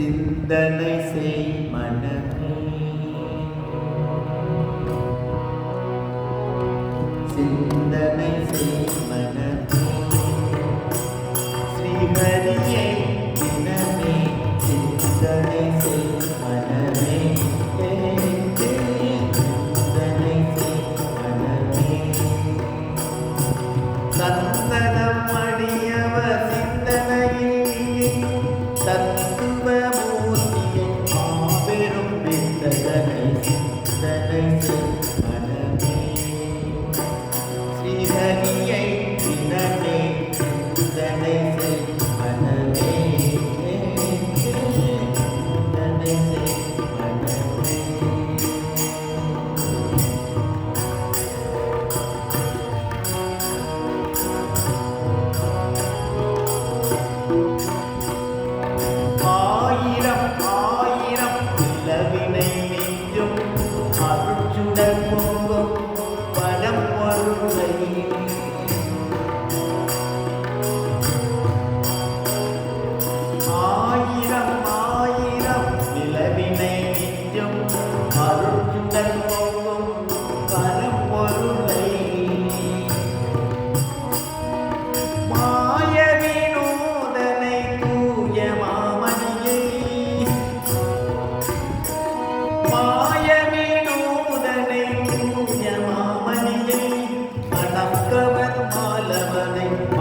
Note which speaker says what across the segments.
Speaker 1: சிந்தனை செய் மனமே.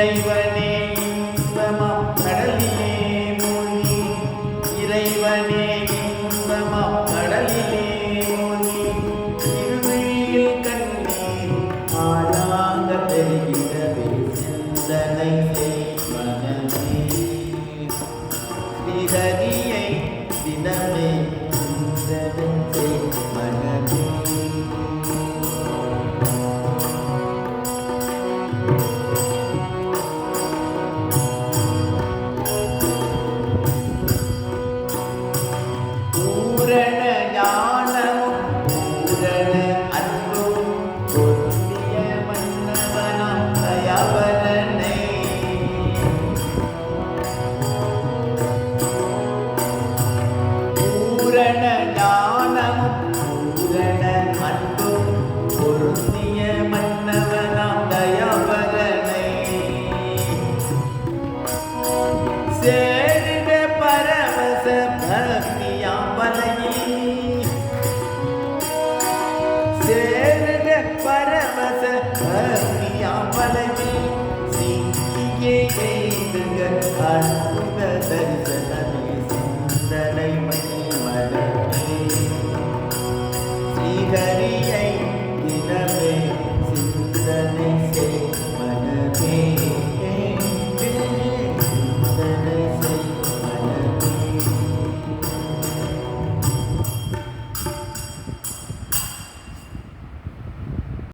Speaker 1: இறைவனே இன்பமாம் கடலிலே மூழ்கி. இறைவனே இன்பமாம் கடலிலே மூழ்கி. திருவிழியில் கண்ணீர் ஆழாங்க தெரிகிறவே சிந்தனை பலவில் சிங்கியே அற்புத தரிசனம்